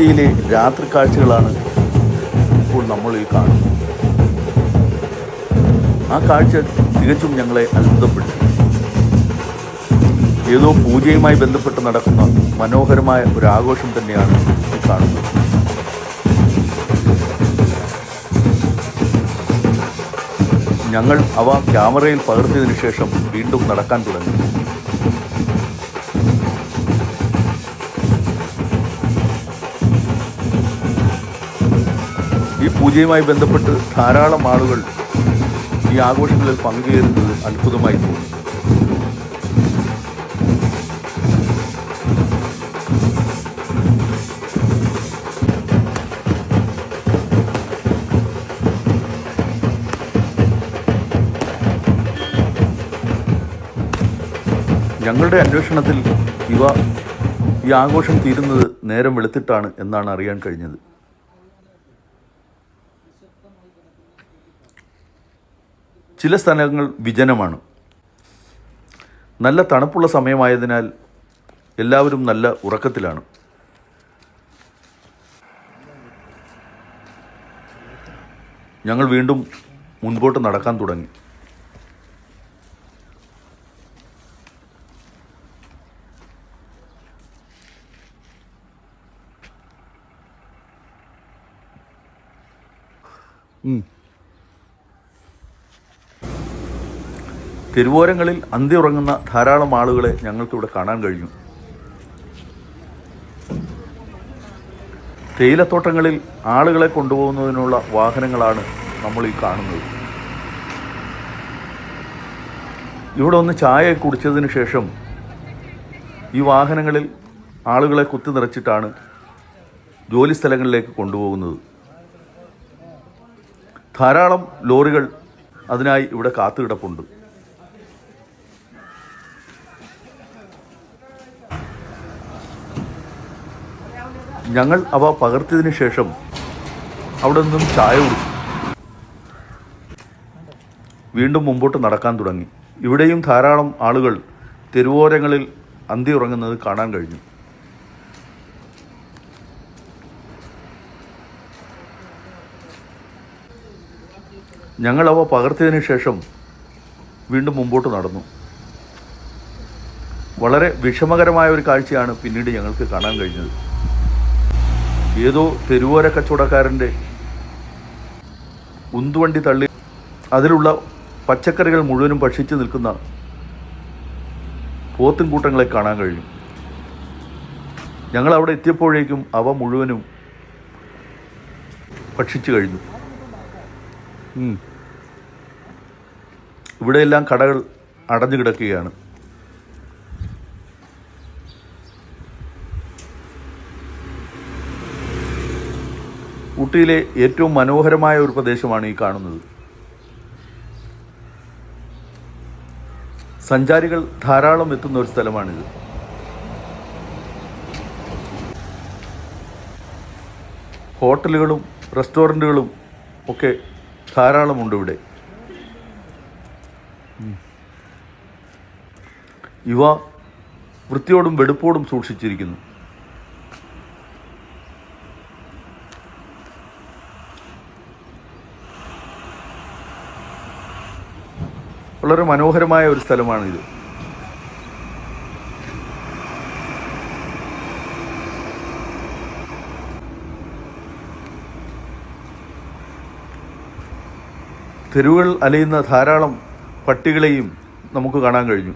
ഊട്ടിയിലെ രാത്രി കാഴ്ചകളാണ് ഇപ്പോൾ നമ്മൾ ഈ കാണുന്നത്. ആ കാഴ്ച തികച്ചും ഞങ്ങളെ അത്ഭുതപ്പെട്ടു ഏതോ പൂജയുമായി ബന്ധപ്പെട്ട് നടക്കുന്ന മനോഹരമായ ഒരു ആഘോഷം തന്നെയാണ് ഈ കാണുന്നത്. ഞങ്ങൾ അവ ക്യാമറയിൽ പകർത്തിയതിനു ശേഷം വീണ്ടും നടക്കാൻ തുടങ്ങി. പൂജയുമായി ബന്ധപ്പെട്ട് ധാരാളം ആളുകൾ ഈ ആഘോഷങ്ങളിൽ പങ്കുചേരുന്നത് അത്ഭുതമായി തോന്നി ഞങ്ങളുടെ അന്വേഷണത്തിൽ ഇവ ഈ ആഘോഷം തീരുന്നത് നേരം വെളുത്തിട്ടാണ് എന്നാണ് അറിയാൻ കഴിഞ്ഞത്. ചില സ്ഥലങ്ങൾ വിജനമാണ്. നല്ല തണുപ്പുള്ള സമയമായതിനാൽ എല്ലാവരും നല്ല ഉറക്കത്തിലാണ്. ഞങ്ങൾ വീണ്ടും മുൻപോട്ട് നടക്കാൻ തുടങ്ങി. തെരുവോരങ്ങളിൽ അന്തി ഉറങ്ങുന്ന ധാരാളം ആളുകളെ ഞങ്ങൾക്കിവിടെ കാണാൻ കഴിഞ്ഞു. തേയിലത്തോട്ടങ്ങളിൽ ആളുകളെ കൊണ്ടുപോകുന്നതിനുള്ള വാഹനങ്ങളാണ് നമ്മൾ ഈ കാണുന്നത്. ഇവിടെ ഒന്ന് ചായ കുടിച്ചതിന് ശേഷം ഈ വാഹനങ്ങളിൽ ആളുകളെ കുത്തി നിറച്ചിട്ടാണ് ജോലി സ്ഥലങ്ങളിലേക്ക് കൊണ്ടുപോകുന്നത്. ധാരാളം ലോറികൾ അതിനായി ഇവിടെ കാത്തുകിടപ്പുണ്ട്. ഞങ്ങൾ അവ പകർത്തിയതിന് ശേഷം അവിടെ നിന്നും ചായ കുടിച്ചു. വീണ്ടും മുമ്പോട്ട് നടക്കാൻ തുടങ്ങി. ഇവിടെയും ധാരാളം ആളുകൾ തെരുവോരങ്ങളിൽ അന്തി ഉറങ്ങുന്നത് കാണാൻ കഴിഞ്ഞു. ഞങ്ങൾ അവ പകർത്തിയതിനു ശേഷം വീണ്ടും മുമ്പോട്ട് നടന്നു. വളരെ വിഷമകരമായ ഒരു കാഴ്ചയാണ് പിന്നീട് ഞങ്ങൾക്ക് കാണാൻ കഴിഞ്ഞത്. ഏതോ തെരുവോര കച്ചവടക്കാരന്റെ ഉന്തുവണ്ടി തള്ളി അതിലുള്ള പച്ചക്കറികൾ മുഴുവനും ഭക്ഷിച്ചു നിൽക്കുന്ന പോത്തും കൂട്ടങ്ങളെ കാണാൻ കഴിയും. ഞങ്ങൾ അവിടെ എത്തിയപ്പോഴേക്കും അവ മുഴുവനും ഭക്ഷിച്ചു കഴിഞ്ഞു. ഇവിടെയെല്ലാം കടകൾ അടഞ്ഞു കിടക്കുകയാണ്. ഊട്ടിയിലെ ഏറ്റവും മനോഹരമായ ഒരു പ്രദേശമാണ് ഈ കാണുന്നത്. സഞ്ചാരികൾ ധാരാളം എത്തുന്ന ഒരു സ്ഥലമാണിത്. ഹോട്ടലുകളും റെസ്റ്റോറന്റുകളും ഒക്കെ ധാരാളമുണ്ട് ഇവിടെ. ഇവ വൃത്തിയോടും വെടുപ്പോടും സൂക്ഷിച്ചിരിക്കുന്നു. വളരെ മനോഹരമായ ഒരു സ്ഥലമാണിത് തെരുവുകൾ അലയുന്ന ധാരാളം പട്ടികളെയും നമുക്ക് കാണാൻ കഴിഞ്ഞു.